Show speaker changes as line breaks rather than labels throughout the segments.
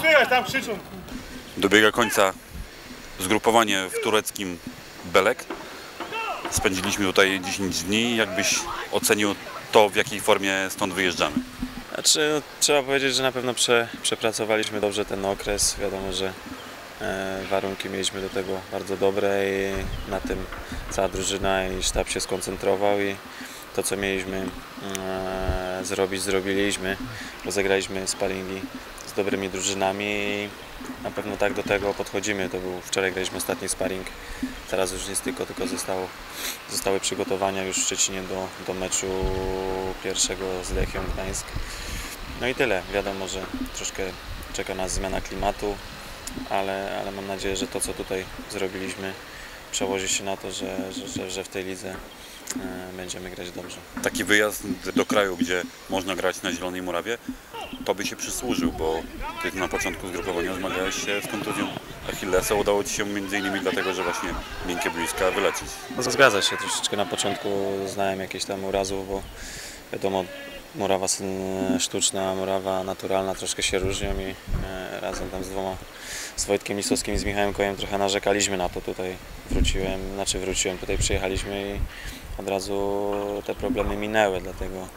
Słychać, tam krzyczą.
Dobiega końca zgrupowanie w tureckim Belek. Spędziliśmy tutaj 10 dni. Jakbyś ocenił to, w jakiej formie stąd wyjeżdżamy?
Znaczy, no, trzeba powiedzieć, że na pewno prze, przepracowaliśmy dobrze ten okres. Wiadomo, że e, warunki mieliśmy do tego bardzo dobre i na tym cała drużyna i sztab się skoncentrował i to, co mieliśmy e, zrobić, zrobiliśmy. Rozegraliśmy sparingi z dobrymi drużynami i na pewno tak do tego podchodzimy. To był, wczoraj graliśmy ostatni sparring, teraz już nic tylko, tylko zostało, zostały przygotowania już w Szczecinie do, do meczu pierwszego z Lechią Gdańsk. No i tyle. Wiadomo, że troszkę czeka nas zmiana klimatu, ale, ale mam nadzieję, że to, co tutaj zrobiliśmy, przełoży się na to, że, że, że, że w tej lidze e, będziemy grać dobrze.
Taki wyjazd do kraju, gdzie można grać na Zielonej Murawie, to by się przysłużył, bo ty na początku zgrupowania zmagałeś się z kontuzją Achillesa. Udało ci się innymi dlatego, że właśnie miękkie bliska wyleczyć.
No, zgadza się, troszeczkę na początku znałem jakieś tam urazów, bo wiadomo, murawa s- sztuczna, murawa naturalna troszkę się różnią i e, razem tam z dwoma, z Wojtkiem Lisowskim i z Michałem Kojem trochę narzekaliśmy na to. Tutaj wróciłem, znaczy wróciłem, tutaj przyjechaliśmy i od razu te problemy minęły, dlatego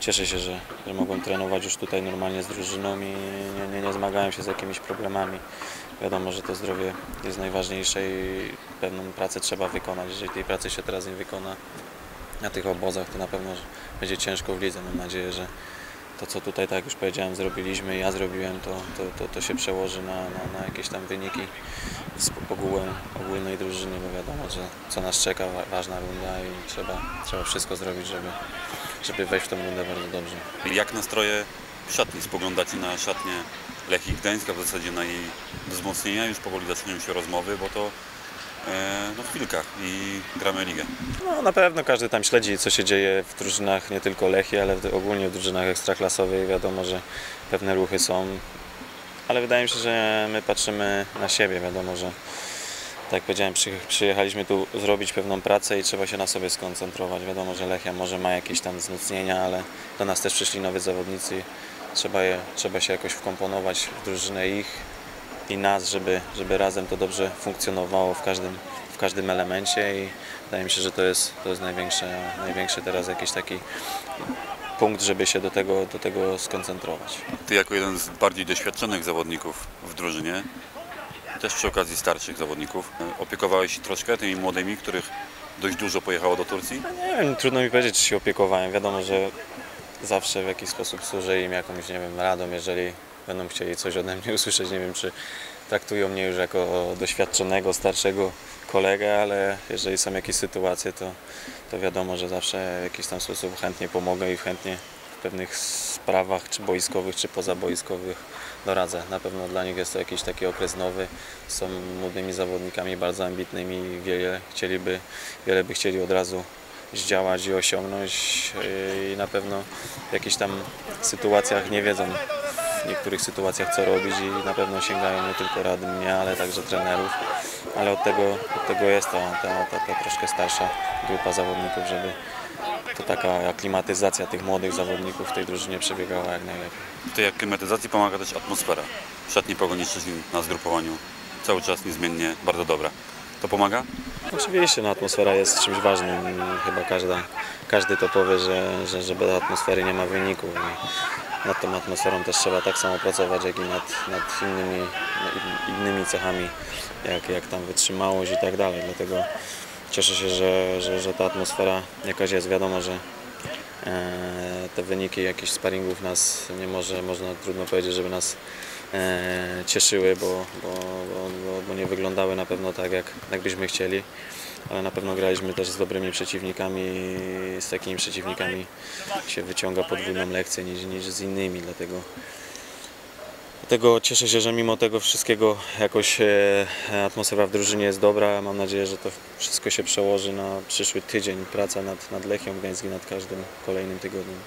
cieszę się, że, że mogłem trenować już tutaj normalnie z drużyną i nie, nie, nie zmagałem się z jakimiś problemami. Wiadomo, że to zdrowie jest najważniejsze i pewną pracę trzeba wykonać. Jeżeli tej pracy się teraz nie wykona na tych obozach, to na pewno będzie ciężko w lidze. Mam nadzieję, że to, co tutaj, tak jak już powiedziałem, zrobiliśmy, ja zrobiłem, to, to, to, to się przełoży na, na, na jakieś tam wyniki z ogółem ogólnej drużyny, bo wiadomo, że co nas czeka, wa- ważna runda i trzeba, trzeba wszystko zrobić, żeby, żeby wejść w tą rundę bardzo dobrze.
Jak nastroje w szatni? Spoglądacie na szatnię Lechii Gdańska, w zasadzie na jej wzmocnienia. Już powoli zaczynają się rozmowy, bo to no, w chwilkach i gramy ligę.
No na pewno każdy tam śledzi, co się dzieje w drużynach, nie tylko Lechii, ale ogólnie w drużynach ekstraklasowych. Wiadomo, że pewne ruchy są, ale wydaje mi się, że my patrzymy na siebie. Wiadomo, że tak jak powiedziałem, przyje- przyjechaliśmy tu zrobić pewną pracę i trzeba się na sobie skoncentrować. Wiadomo, że Lechia może ma jakieś tam wzmocnienia, ale do nas też przyszli nowi zawodnicy. Trzeba, je, trzeba się jakoś wkomponować w drużynę ich i nas, żeby, żeby razem to dobrze funkcjonowało w każdym, w każdym elemencie i wydaje mi się, że to jest, to jest największe, największy teraz jakiś taki punkt, żeby się do tego, do tego skoncentrować.
Ty jako jeden z bardziej doświadczonych zawodników w drużynie, też przy okazji starszych zawodników, e, opiekowałeś się troszkę tymi młodymi, których dość dużo pojechało do Turcji?
No nie wiem, trudno mi powiedzieć, czy się opiekowałem. Wiadomo, że zawsze w jakiś sposób służę im jakąś, nie wiem, radą, jeżeli będą chcieli coś ode mnie usłyszeć. Nie wiem, czy traktują mnie już jako doświadczonego, starszego kolegę, ale jeżeli są jakieś sytuacje, to, to wiadomo, że zawsze w jakiś tam sposób chętnie pomogę i chętnie w pewnych sprawach, czy boiskowych, czy pozaboiskowych doradzę. Na pewno dla nich jest to jakiś taki okres nowy. Są młodymi zawodnikami, bardzo ambitnymi, wiele chcieliby, wiele by chcieli od razu zdziałać i osiągnąć yy, i na pewno w jakichś tam sytuacjach nie wiedzą w niektórych sytuacjach co robić i na pewno sięgają nie tylko rady mnie, ale także trenerów. Ale od tego, od tego jest ta, ta, ta, ta troszkę starsza grupa zawodników, żeby to taka aklimatyzacja tych młodych zawodników w tej drużynie przebiegała jak najlepiej.
W tej aklimatyzacji pomaga też atmosfera. Szatni Pogoni na zgrupowaniu cały czas niezmiennie bardzo dobra. To pomaga?
Oczywiście no, atmosfera jest czymś ważnym. Chyba każda, każdy to powie, że, że, że bez atmosfery nie ma wyników. I nad tą atmosferą też trzeba tak samo pracować, jak i nad, nad innymi, in- innymi cechami, jak, jak tam wytrzymałość i tak dalej. Dlatego cieszę się, że, że, że ta atmosfera jakaś jest. Wiadomo, że e, te wyniki jakichś sparingów nas nie może, można trudno powiedzieć, żeby nas e, cieszyły, bo, bo, bo, bo, nie wyglądały na pewno tak, jak, jak byśmy chcieli. Ale na pewno graliśmy też z dobrymi przeciwnikami i z takimi przeciwnikami się wyciąga podwójną lekcję niż, niż z innymi, dlatego Dlatego cieszę się, że mimo tego wszystkiego jakoś e, atmosfera w drużynie jest dobra. Mam nadzieję, że to wszystko się przełoży na przyszły tydzień. Praca nad, nad Lechią Gdańsk i nad każdym kolejnym tygodniem.